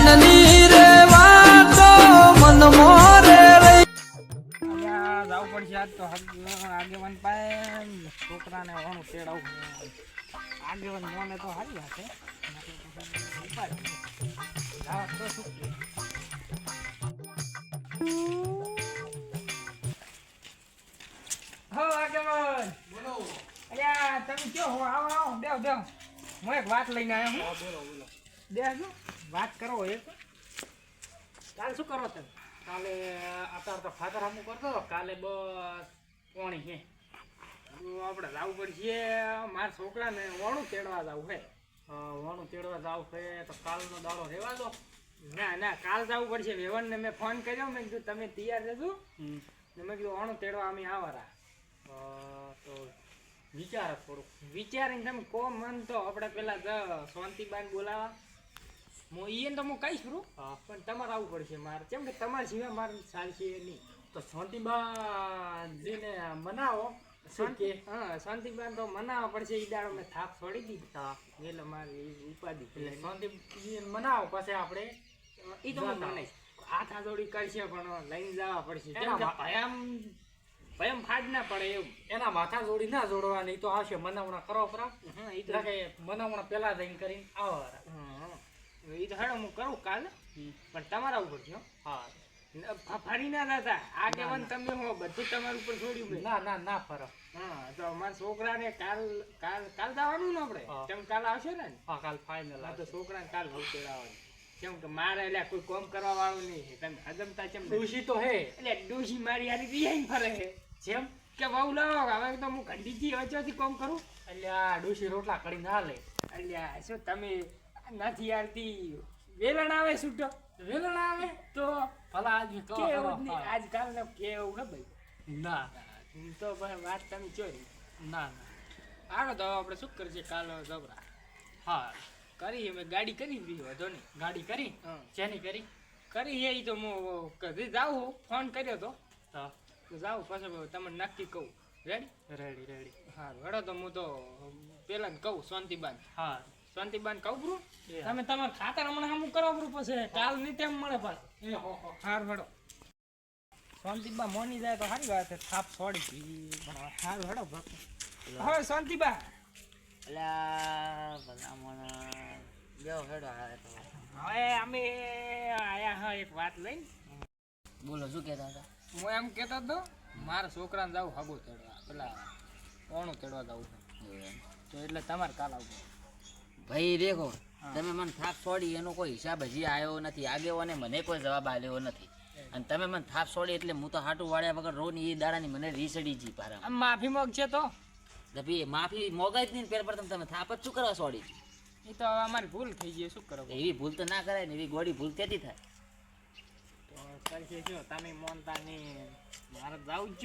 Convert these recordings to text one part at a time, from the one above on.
મનની રે વાતો મન મોરે તેડાવું આગેવાન મોને તો જાવા કે. હો આગેવાન અલ્યા, તમે કયો હો? આવો આવો દેવ દેવ હું એક વાત લઈને આવ્યો, હું. બોલો બોલો બેસજો વાત કરો એક. કાલ શું કરો તમે? કાલે અત્યારે તો ફાધર હમું કરતો. કાલે બસ પોણી છે આપણે જવું પડશે. મારા છોકરાને વણું તેડવા જવું છે વણું તેડવા જાવ છે તો કાલનો દાડો રહેવા દો. ના ના કાલ જવું પડશે. વેવણને મેં ફોન કર્યો. મેં કીધું તમે તૈયાર રહેજો. ને મેં કીધું વણું તેડવા અમે આવારા તો વિચાર થોડુંક. વિચારીને તમે કહો મન તો આપણે પહેલાં શાંતિબાન બોલાવા. હું ઈયન તો હું કહીશ ખરું. પણ તમારે આવવું પડશે મારે. કેમ કે તમારા સિવાય મારે ચાલશે નહીં. તો શાંતિબાજીને મનાવો. શાંતિ હા શાંતિબાન તો મનાવો પડશે. ઈ દાડો મેં થાપ છોડી દીધી. હા. એટલે મારે ઉપાધિ એટલે શાંતિજીને મનાવો પછી આપણે ઈ તો. મનાઈશ હાથ હાથોડી કરશે પણ લઈને જવા પડશે. ભયમ ભયમ ફાડ ના પડે એવું એના માથા જોડી ના જોડવાની. તો આવશે મનાવણા કરો પરા. હા ઈ તો કે મનાવણા પેલા જઈને કરીને આવવાના હા તો હેડો હું કરું કાલે. પણ તમારા ઉપર છે હા. ફરી ના જતા આ કહેવાનું તમે હો બધું તમારા ઉપર છોડ્યું ના ના ના ફરક હા તો મારા છોકરાને કાલ કાલ કાલ દાવાનું ને આપણે? કેમ કાલ આવશે ને? હા કાલ ફાઇનલ હા તો છોકરાને કાલ ભૂલ તેડાવવાની કેમ કે મારે એટલે કોઈ કોમ કરવા વાળું નહીં છે. તમે હદમતા કેમ નથી? તો હે. એટલે ડોશી મારી હારી રિહાઈને ફરે છે. જેમ? કે વહુ લાવો હવે તો હું ઘંટીથી વચ્ચેથી કોમ કરું. એટલે આ ડોશી રોટલા કરી ના લે. એટલે શું તમે નથી આવતી વેલણ આવે છૂટો વેલણ આવે તો ભલા કેવું જ કરો. આજકાલ ને કેવું ને ભાઈ ના. તો ભાઈ વાત તમે જોઈ. ના ના. આગળ તો આપણે શું કરશે કાલ જબરા. હા. કરી અમે ગાડી કરી દીધી વધો નહીં. ગાડી કરી? જેની કરી? કરી એ તો હું કદી જાઉં ફોન કર્યો તો. હા. જાઉં પછી તમને નક્કી કહું. રેડી રેડી રેડી હા રડો તો હું તો પેલા કહું કહું બાંધ હા. શાંતિબાન કહું બ્રુ તમે તમારું ખાતર હમણાં હમું કરો બ્રુ પછી કાલની ટાઈમ મળે પાછું. હાર હેડો. શાંતિબા મોની જાય તો સારી વાત થાપ છોડી પણ હારું હેડો ભક્ત હવે શાંતિબા. અલા મને. બેહો હેડો હવે અમે આયા હા એક વાત લઈને. બોલો શું કહેતા હતા? હું એમ કહેતો હતો મારા છોકરાને જાવ હગો તેડવા. પેલા ઓણું તેડવા જવું છે. તો એટલે તમારે કાલ આવવું. ભાઈ દેખો તમે મને થાપ છોડી એનો કોઈ હિસાબ હજી આવ્યો નથી. આગેવાને મને કોઈ જવાબ આવ્યો નથી. અને તમે મને થાપ છોડી એટલે હું તો હાટું વાળ્યા વગર રો ની એ દાડાની મને રીસડી જી પારા માફી માંગ છે તો ભાઈ માફી મોગાઈ જ નહીં પેર પર તમે થાપ જ શું કરવા છોડી? એ તો હવે અમારી ભૂલ થઈ ગઈ શું કરો એવી ભૂલ તો ના કરાય ને એવી ગોળી ભૂલ કેતી થાય? તમે મોનતા નહીં મારે જાવ જ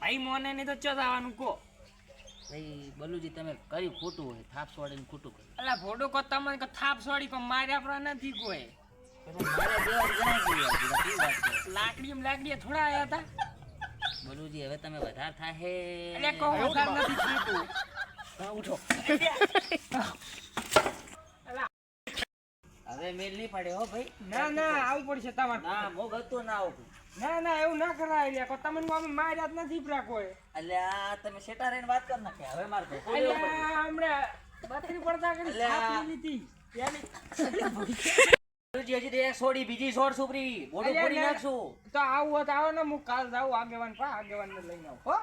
ભાઈ મોને નહીં તો ચો જવાનું કો? ભાઈ બલુજી તમે કર્યું ખોટું હોય થાપ છોડીને ખોટું કર્યું. અલા ફોટો કો તમને કે થાપ સોડી પણ માર્યા આપણા નથી કોઈ. પણ? લાકડી લાકડી થોડા આવ્યા હતા. બલુજી હવે તમે વધારે થાય એટલે કહો વધાર નથી થતું. ઉઠો. હવે મેલ નહીં પડે હો ભાઈ. ના ના આવું પડશે તમારે. ના મોગ ગતું ના આવું. ના ના એવું ના કરાય લ્યા કો તમને અમે માર્યા જ નથી પ્રા કોઈ. એટલે તમે શેટા રહીને વાત કર નાખે. હવે મારે. અલ્યા હમણાં બકરી પડતા કરી અલ્યા. લીધી. પેલી હજી તો એક છોડી બીજી છોડ સુપરી ફોડી નાખશું. તો આવું હોત આવો ને હું કાલ આગેવાન પા આગેવાન ને લઈને આવું હો.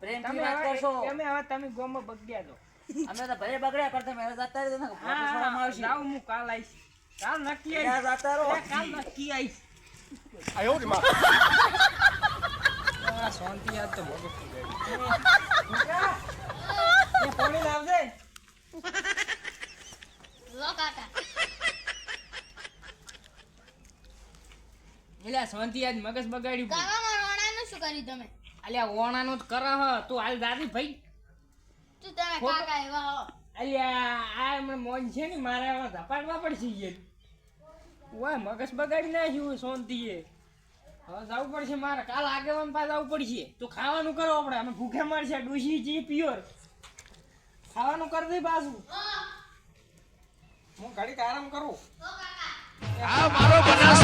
પ્રેમથી વાત હવે કરશો. તમે હવે તમે ગોમાં બગડ્યા છો. અમે તો ભલે બગડ્યા પણ તમે હવે જતા રહેજો ને ફોટો છોડવામાં આવશે. હું કાલ આવીશ. કાલ નક્કી આવીશ. રહો. એ કાલ નક્કી આવીશ આ શાંતિ યાદ તો મગજ થઈ પાણી લાવજે. લો કાકા. એલા શાંતિ યાદ મગજ બગાડ્યું કાકા મારા ઓણાનું શું કર્યું તમે? અલ્યા ઓણાનું જ કરો હ. તું હાલ દાદી ભાઈ. તું તારા કાકા એવા હો. અલ્યા આ મને મોન છે ને મારે હવે ધપાડવા પડશે યાર વાહ મગજ બગાડી નાખ્યું શાંતિએ. હવે જવું પડશે મારે. કાલ આગેવાન પાસે જવું પડશે. તો ખાવાનું કરો આપણે. અમે ભૂખે મારશે. ડોસી જી પ્યોર ખાવાનું કરી દઈ પાછું. હું ઘડીક આરામ કરું. લો કાકા આ મારો બનાવ